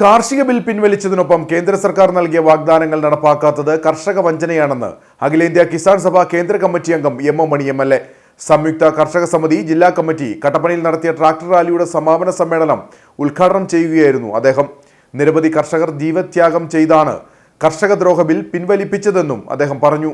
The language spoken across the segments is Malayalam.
കാർഷിക ബിൽ പിൻവലിച്ചതിനൊപ്പം കേന്ദ്ര സർക്കാർ നൽകിയ വാഗ്ദാനങ്ങൾ നടപ്പാക്കാത്തത് കർഷക വഞ്ചനയാണെന്ന് അഖിലേന്ത്യാ കിസാൻ സഭ കേന്ദ്ര കമ്മിറ്റി അംഗം M M Mani M L A. സംയുക്ത കർഷക സമിതി ജില്ലാ കമ്മിറ്റി കട്ടപ്പനയിൽ നടത്തിയ ട്രാക്ടർ റാലിയുടെ സമാപന സമ്മേളനം ഉദ്ഘാടനം ചെയ്യുകയായിരുന്നു അദ്ദേഹം. നിരവധി കർഷകർ ജീവത്യാഗം ചെയ്താണ് കർഷകദ്രോഹ ബിൽ പിൻവലിപ്പിച്ചതെന്നും അദ്ദേഹം പറഞ്ഞു.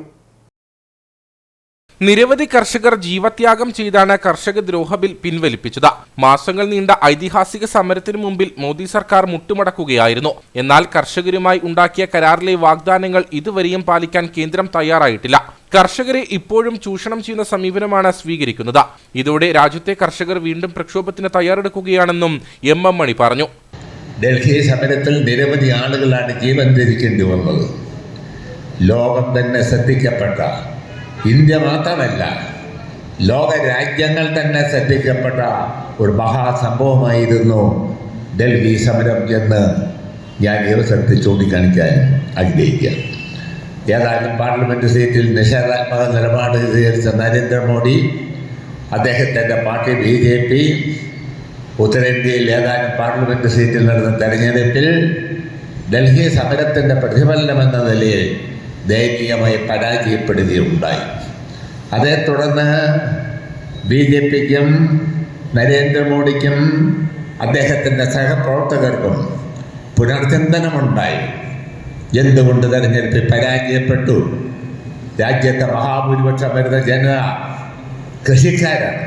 നിരവധി കർഷകർ ജീവത്യാഗം ചെയ്താണ് കർഷക ദ്രോഹ ബിൽ പിൻവലിപ്പിച്ചത്. മാസങ്ങൾ നീണ്ട ഐതിഹാസിക സമരത്തിനു മുമ്പിൽ മോദി സർക്കാർ മുട്ടുമടക്കുകയായിരുന്നു. എന്നാൽ കർഷകരുമായി ഉണ്ടാക്കിയ കരാറിലെ വാഗ്ദാനങ്ങൾ ഇതുവരെയും പാലിക്കാൻ കേന്ദ്രം തയ്യാറായിട്ടില്ല. കർഷകരെ ഇപ്പോഴും ചൂഷണം ചെയ്യുന്ന സമീപനമാണ് സ്വീകരിക്കുന്നത്. ഇതോടെ രാജ്യത്തെ കർഷകർ വീണ്ടും പ്രക്ഷോഭത്തിന് തയ്യാറെടുക്കുകയാണെന്നും എം എം മണി പറഞ്ഞു. ഡൽഹി സമരത്തിൽ നിരവധി ആളുകളാണ് ജീവൻ ലോകം തന്നെ ശ്രദ്ധിക്കപ്പെട്ട ഇന്ത്യ മാത്രമല്ല ലോക രാജ്യങ്ങൾ തന്നെ ശ്രദ്ധിക്കപ്പെട്ട ഒരു മഹാസംഭവമായിരുന്നു ഡൽഹി സമരം എന്ന് ഞാൻ ഈ അവസരത്തിൽ ചൂണ്ടിക്കാണിക്കാൻ ആഗ്രഹിക്കുക. ഏതായാലും പാർലമെന്റ് സീറ്റിൽ നിഷേധാത്മക നിലപാട് സ്വീകരിച്ച നരേന്ദ്രമോദി അദ്ദേഹത്തിന്റെ പാർട്ടി ബി ജെ പി ഉത്തരേന്ത്യയിൽ ഏതാനും പാർലമെന്റ് സീറ്റിൽ നടന്ന തെരഞ്ഞെടുപ്പിൽ ഡൽഹി സമരത്തിന്റെ പ്രതിഫലനമെന്ന നിലയിൽ ദയനീയമായി പരാജയപ്പെടുകയുണ്ടായി. അതേ തുടർന്ന് ബി ജെ പിക്കും നരേന്ദ്രമോദിക്കും അദ്ദേഹത്തിന്റെ സഹപ്രവർത്തകർക്കും പുനർചിന്തനമുണ്ടായി. എന്തുകൊണ്ട് തെരഞ്ഞെടുപ്പിൽ പരാജയപ്പെട്ടു? രാജ്യത്തെ മഹാഭൂരിപക്ഷം വരുന്ന ജനത കൃഷിക്കാരാണ്.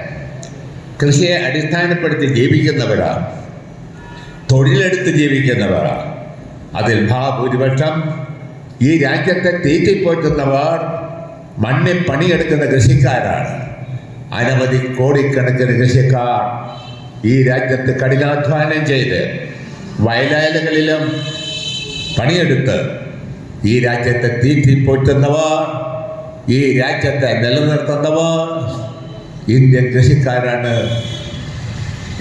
കൃഷിയെ അടിസ്ഥാനപ്പെടുത്തി ജീവിക്കുന്നവരാണ്. തൊഴിലെടുത്ത് ജീവിക്കുന്നവരാണ്. അതിൽ മഹാഭൂരിപക്ഷം ഈ രാജ്യത്തെ തീറ്റിപ്പോറ്റുന്നവർ മണ്ണിൽ പണിയെടുക്കുന്ന കൃഷിക്കാരാണ്. അനവധി കോടിക്കണക്കിന് കൃഷിക്കാർ ഈ രാജ്യത്ത് കഠിനാധ്വാനം ചെയ്ത് വയലുകളിലും പണിയെടുത്ത് ഈ രാജ്യത്തെ തീറ്റിപ്പോറ്റുന്നവർ ഈ രാജ്യത്തെ നിലനിർത്തുന്നവർ ഇന്ത്യൻ കൃഷിക്കാരാണ്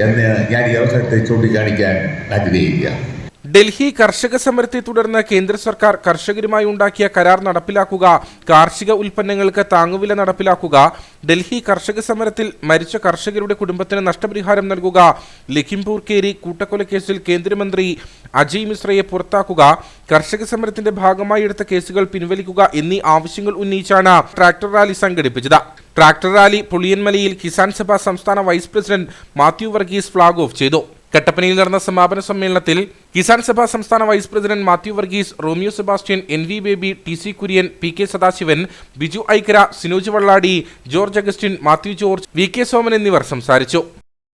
എന്ന് ഞാൻ ഈ അവസരത്തെ ചൂണ്ടിക്കാണിക്കാൻ ആഗ്രഹിക്കുക. ഡൽഹി കർഷക സമരത്തെ തുടർന്ന് കേന്ദ്ര സർക്കാർ കർഷകരുമായി ഉണ്ടാക്കിയ കരാർ നടപ്പിലാക്കുക കാർഷിക ഉൽപ്പന്നങ്ങൾക്ക് താങ്ങുവില നടപ്പിലാക്കുക ഡൽഹി കർഷക സമരത്തിൽ മരിച്ച കർഷകരുടെ കുടുംബത്തിന് നഷ്ടപരിഹാരം നൽകുക ലഖിംപൂർ കേരി കൂട്ടക്കൊലക്കേസിൽ കേന്ദ്രമന്ത്രി അജയ് മിശ്രയെ പുറത്താക്കുക കർഷക സമരത്തിന്റെ ഭാഗമായി എടുത്ത കേസുകൾ പിൻവലിക്കുക എന്നീ ആവശ്യങ്ങൾ ഉന്നയിച്ചാണ് ട്രാക്ടർ റാലി സംഘടിപ്പിച്ചത്. ട്രാക്ടർ റാലി പുളിയൻമലയിൽ കിസാൻ സഭ സംസ്ഥാന vice president Mathew Varghese flag off ചെയ്തു. കട്ടപ്പനയിൽ നടന്ന സമാപന സമ്മേളനത്തിൽ കിസാൻ സഭ സംസ്ഥാന vice president Mathew Varghese Romeo Sebastian N V Baby T C Kurian P K Sadasivan Biju Aikkara Sinoj Valladi George Augustine Mathew George V K Soman എന്നിവർ സംസാരിച്ചു.